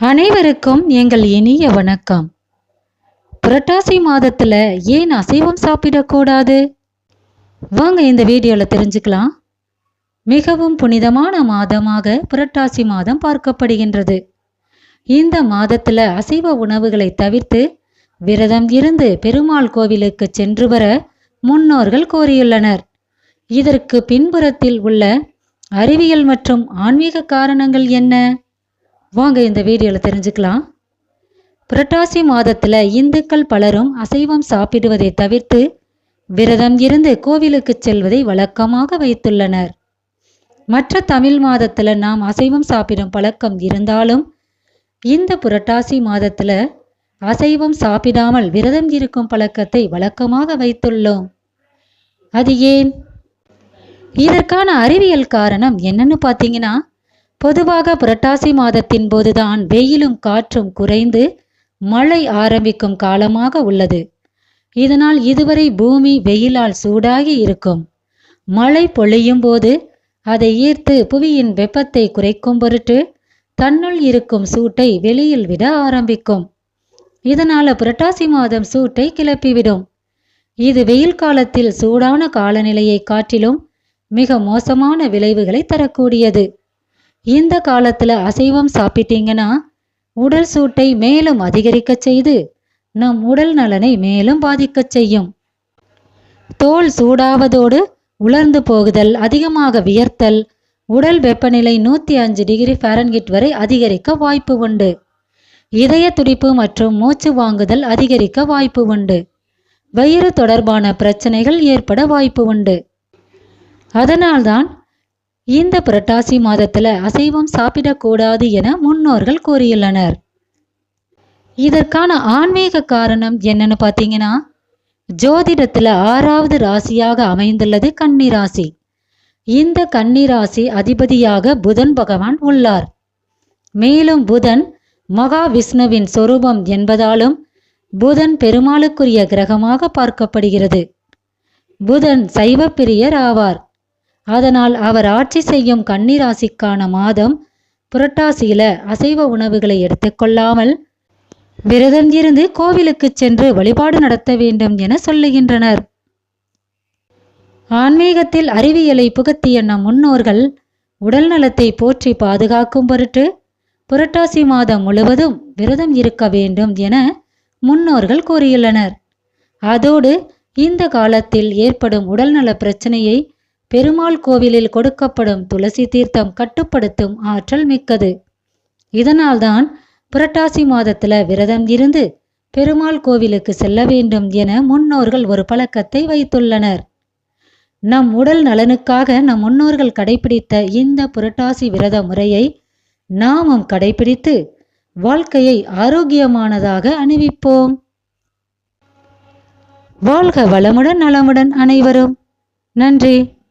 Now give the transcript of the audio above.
அனைவருக்கும் எங்கள் இனிய வணக்கம். புரட்டாசி மாதத்துல ஏன் அசைவம் சாப்பிடக்கூடாது? வாங்க இந்த வீடியோவில் தெரிஞ்சுக்கலாம். மிகவும் புனிதமான மாதமாக புரட்டாசி மாதம் பார்க்கப்படுகின்றது. இந்த மாதத்துல அசைவ உணவுகளை தவிர்த்து விரதம் இருந்து பெருமாள் கோவிலுக்கு சென்று வர முன்னோர்கள் கோரியுள்ளனர். இதற்கு பின்புறத்தில் உள்ள அறிவியல் மற்றும் ஆன்மீக காரணங்கள் என்ன? வாங்க இந்த வீடியோவில் தெரிஞ்சுக்கலாம். புரட்டாசி மாதத்தில் இந்துக்கள் பலரும் அசைவம் சாப்பிடுவதை தவிர்த்து விரதம் இருந்து கோவிலுக்கு செல்வதை வழக்கமாக வைத்துள்ளனர். மற்ற தமிழ் மாதத்தில் நாம் அசைவம் சாப்பிடும் பழக்கம் இருந்தாலும் இந்த புரட்டாசி மாதத்தில் அசைவம் சாப்பிடாமல் விரதம் இருக்கும் பழக்கத்தை வழக்கமாக வைத்துள்ளோம். அது ஏன்? இதற்கான அறிவியல் காரணம் என்னன்னு பார்த்தீங்கன்னா பொதுவாக புரட்டாசி மாதத்தின் போதுதான் வெயிலும் காற்றும் குறைந்து மழை ஆரம்பிக்கும் காலமாக உள்ளது. இதனால் இதுவரை பூமி வெயிலால் சூடாகி இருக்கும். மழை பொழியும் போது அதை ஈர்த்து புவியின் வெப்பத்தை குறைக்கும் பொருட்டு தன்னுள் இருக்கும் சூட்டை வெளியில் விட ஆரம்பிக்கும். இதனால புரட்டாசி மாதம் சூட்டை கிளப்பிவிடும். இது வெயில் காலத்தில் சூடான காலநிலையை காட்டிலும் மிக மோசமான விளைவுகளை தரக்கூடியது. இந்த காலத்துல அசைவம் சாப்பிட்டீங்கன்னா உடல் சூட்டை மேலும் அதிகரிக்க செய்து நம் உடல் நலனை மேலும் பாதிக்க செய்யும். தோல் சூடாவதோடு உலர்ந்து போகுதல் அதிகமாக வியர்த்தல் உடல் வெப்பநிலை நூற்றி அஞ்சு டிகிரி ஃபாரன்கிட் வரை அதிகரிக்க வாய்ப்பு உண்டு. இதய துடிப்பு மற்றும் மூச்சு வாங்குதல் அதிகரிக்க வாய்ப்பு உண்டு. வயிறு தொடர்பான பிரச்சனைகள் ஏற்பட வாய்ப்பு உண்டு. அதனால்தான் இந்த புரட்டாசி மாதத்துல அசைவம் சாப்பிடக்கூடாது என முன்னோர்கள் கூறியுள்ளனர். இதற்கான ஆன்மீக காரணம் என்னன்னு பார்த்தீங்கன்னா ஜோதிடத்துல ஆறாவது ராசியாக அமைந்துள்ளது கன்னிராசி இந்த கன்னிராசி அதிபதியாக புதன் பகவான் உள்ளார். மேலும் புதன் மகா விஷ்ணுவின் சொரூபம் என்பதாலும் புதன் பெருமாளுக்குரிய கிரகமாக பார்க்கப்படுகிறது. புதன் சைவப்பிரியர் ஆவார். அதனால் அவர் ஆட்சி செய்யும் கன்னிராசிக்கான மாதம் புரட்டாசியில அசைவ உணவுகளை எடுத்துக்கொள்ளாமல் விரதம் இருந்து கோவிலுக்கு சென்று வழிபாடு நடத்த வேண்டும் என சொல்லுகின்றனர். ஆன்மீகத்தில் அறிவியலை புகுத்திய நம் முன்னோர்கள் உடல் நலத்தை போற்றி பாதுகாக்கும் பொருட்டு புரட்டாசி மாதம் முழுவதும் விரதம் இருக்க வேண்டும் என முன்னோர்கள் கூறியுள்ளனர். அதோடு இந்த காலத்தில் ஏற்படும் உடல்நல பிரச்சனையை பெருமாள் கோவிலில் கொடுக்கப்படும் துளசி தீர்த்தம் கட்டுப்படுத்தும் ஆற்றல் மிக்கது. இதனால்தான் புரட்டாசி மாதத்துல விரதம் இருந்து பெருமாள் கோவிலுக்கு செல்ல வேண்டும் என முன்னோர்கள் ஒரு பழக்கத்தை வைத்துள்ளனர். நம் உடல் நலனுக்காக நம் முன்னோர்கள் கடைபிடித்த இந்த புரட்டாசி விரத முறையை நாமும் கடைபிடித்து வாழ்க்கையை ஆரோக்கியமானதாக அணிவிப்போம். வாழ்க வளமுடன் நலமுடன் அனைவரும். நன்றி.